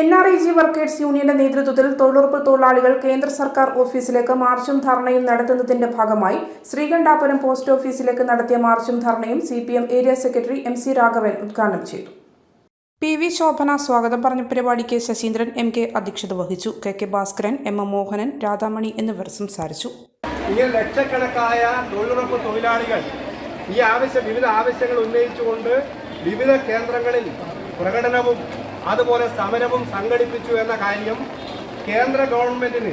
N R I G workers യൂണിയന്റെ നേതൃത്വത്തിൽ തൊഴിലുറപ്പ് തൊഴിലാളികൾ കേന്ദ്ര സർക്കാർ ഓഫീസിലേക്ക് മാർച്ചും ധർണയും നടത്തുന്നതിന്റെ ഭാഗമായി ശ്രീകണ്ഠാപുരം പോസ്റ്റ് ഓഫീസിലേക്ക് നടത്തിയ മാർച്ചും ധർണയും C P M area secretary M C Raghavan ഉദ്ഘാടനം ചെയ്തു. പി വി ശോഭന സ്വാഗതം പറഞ്ഞ. പരിപാടിക്ക് ശശീന്ദ്രൻ എം കെ അധ്യക്ഷത വഹിച്ചു. K K Bhaskaran M M Mohanan Radhamani എന്നിവർ സംസാരിച്ചു. ഇങ്ങനെ ലക്ഷക്കണക്കായ തൊഴിലുറപ്പ് തൊഴിലാളികൾ ഈ ആവശ്യം വിവിധ ആവശ്യങ്ങൾ ഉന്നയിച്ചുകൊണ്ട് വിവിധ കേന്ദ്രങ്ങളിൽ പ്രകടനവും അതുപോലെ സമരവും സംഘടിപ്പിച്ചു എന്ന കാര്യം കേന്ദ്ര ഗവൺമെന്റിന്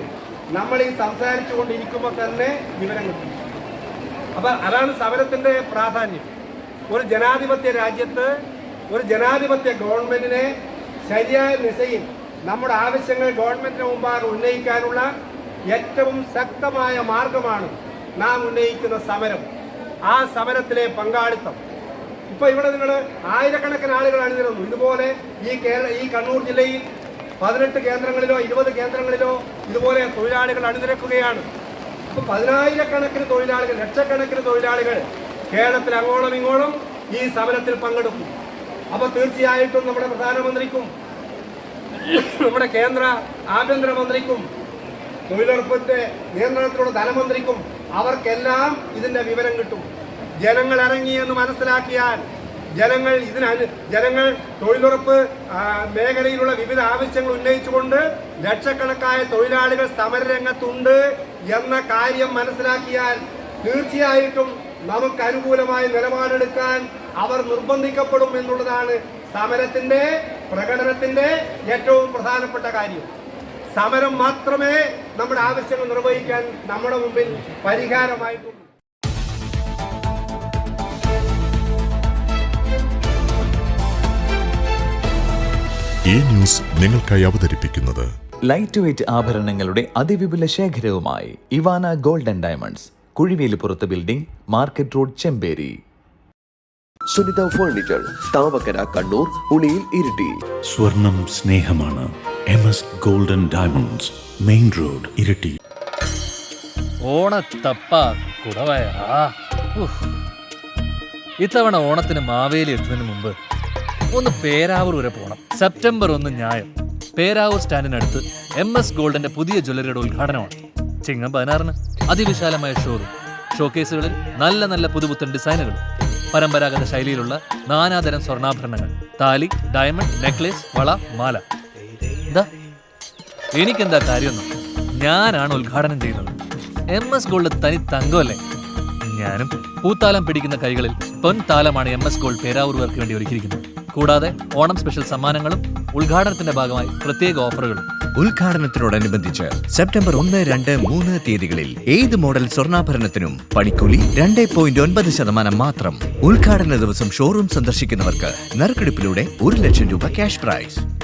നമ്മൾ ഈ സംസാരിച്ചു കൊണ്ടിരിക്കുമ്പോൾ തന്നെ വിവരം കിട്ടും. അപ്പം അതാണ് സമരത്തിന്റെ പ്രാധാന്യം. ഒരു ജനാധിപത്യ രാജ്യത്ത് ഒരു ജനാധിപത്യ ഗവൺമെന്റിനെ ശരിയായ ദിശയിൽ നമ്മുടെ ആവശ്യങ്ങൾ ഗവൺമെന്റിന് മുമ്പാകെ ഉന്നയിക്കാനുള്ള ഏറ്റവും ശക്തമായ മാർഗമാണ് നാം ഉന്നയിക്കുന്ന സമരം. ആ സമരത്തിലെ പങ്കാളിത്തം. ഇപ്പൊ ഇവിടെ നിങ്ങൾ ആയിരക്കണക്കിന് ആളുകൾ അണിനിരന്നു ഇതുപോലെ ഈ കേരള ഈ കണ്ണൂർ ജില്ലയിൽ പതിനെട്ട് കേന്ദ്രങ്ങളിലോ ഇരുപത് കേന്ദ്രങ്ങളിലോ ഇതുപോലെ തൊഴിലാളികൾ അണിനിരക്കുകയാണ്. ഇപ്പൊ പതിനായിരക്കണക്കിന് തൊഴിലാളികൾ ലക്ഷക്കണക്കിന് തൊഴിലാളികൾ കേരളത്തിൽ അങ്ങോളം ഇങ്ങോളം ഈ സമരത്തിൽ പങ്കെടുക്കും. അപ്പൊ തീർച്ചയായിട്ടും നമ്മുടെ പ്രധാനമന്ത്രിക്കും നമ്മുടെ കേന്ദ്ര ആഭ്യന്തരമന്ത്രിക്കും തൊഴിലുറപ്പിന്റെ നിയന്ത്രണത്തിലുള്ള ധനമന്ത്രിക്കും അവർക്കെല്ലാം ഇതിന്റെ വിവരം കിട്ടും. ജനങ്ങൾ ഇറങ്ങി എന്ന് മനസ്സിലാക്കിയാൽ ജനങ്ങൾ ഇതിന് ജനങ്ങൾ തൊഴിലുറപ്പ് മേഖലയിലുള്ള വിവിധ ആവശ്യങ്ങൾ ഉന്നയിച്ചുകൊണ്ട് ലക്ഷക്കണക്കായ തൊഴിലാളികൾ സമരരംഗത്തുണ്ട് എന്ന കാര്യം മനസ്സിലാക്കിയാൽ തീർച്ചയായിട്ടും നമുക്ക് അനുകൂലമായ നിലപാടെടുക്കാൻ അവർ നിർബന്ധിക്കപ്പെടും എന്നുള്ളതാണ് സമരത്തിന്റെ പ്രകടനത്തിന്റെ ഏറ്റവും പ്രധാനപ്പെട്ട കാര്യം. സമരം മാത്രമേ നമ്മുടെ ആവശ്യങ്ങൾ നിർവഹിക്കാൻ നമ്മുടെ മുമ്പിൽ പരിഹാരമായിട്ടുള്ളൂ. ഈ ന്യൂസ് നിങ്ങൾക്കായി അവതരിപ്പിക്കുന്നത് ലൈറ്റ് വെയ്റ്റ് ആഭരണങ്ങളുടെ അതിവിപുല ശേഖരവുമായി Ivana golden diamonds കുഴിവേലിപ്പുറത്ത് building market road Chemperi. Sunitha furniture Thavakkara Kannur Uliyil Iritty. സ്വർണം സ്നേഹമാണ്. M S golden diamonds main road Iritty ഓണത്തപ്പ കുടവയറാ. ഇത്തവണ ഓണത്തിന് മാവേലി എത്തുന്നതിന് മുമ്പ് ഒന്ന് പേരാവൂർ വരെ പോകണം സെപ്റ്റംബർ ഒന്ന് ന്യായം പേരാവൂർ സ്റ്റാൻഡിനടുത്ത് എം എസ് ഗോൾഡിന്റെ പുതിയ ജ്വല്ലറിയുടെ ഉദ്ഘാടനമാണ്. ചിങ്ങം പതിനാറിന് അതിവിശാലമായ ഷോറൂം ഷോക്കേസുകളിൽ നല്ല നല്ല പുതുപുത്തൻ ഡിസൈനുകൾ പരമ്പരാഗത ശൈലിയിലുള്ള നാനാതരം സ്വർണാഭരണങ്ങൾ. താലി ഡയമണ്ട് നെക്ലേസ് വള മാല. എനിക്കെന്താ കാര്യമൊന്നും? ഞാനാണ് ഉദ്ഘാടനം ചെയ്യുന്നത്. എം എസ് ഗോൾഡ് തനി തങ്കമല്ലേ? ഞാനും പൂത്താലം പിടിക്കുന്ന കൈകളിൽ പൊൻതാലമാണ് എം എസ് ഗോൾഡ് പേരാവൂർവർക്ക് വേണ്ടി ഒരുക്കിയിരിക്കുന്നത്. കൂടാതെ ഓണം സ്പെഷ്യൽ സമ്മാനങ്ങളും ഉദ്ഘാടനത്തിന്റെ ഭാഗമായി പ്രത്യേക ഓഫറുകളും. ഉദ്ഘാടനത്തിനോടനുബന്ധിച്ച് സെപ്റ്റംബർ ഒന്ന് രണ്ട് മൂന്ന് തീയതികളിൽ ഏത് മോഡൽ സ്വർണാഭരണത്തിനും പണിക്കൂലി രണ്ട് പോയിന്റ് ഒൻപത് ശതമാനം മാത്രം. ഉദ്ഘാടന ദിവസം ഷോറൂം സന്ദർശിക്കുന്നവർക്ക് നറുക്കെടുപ്പിലൂടെ ഒരു ലക്ഷം രൂപ ക്യാഷ് പ്രൈസ്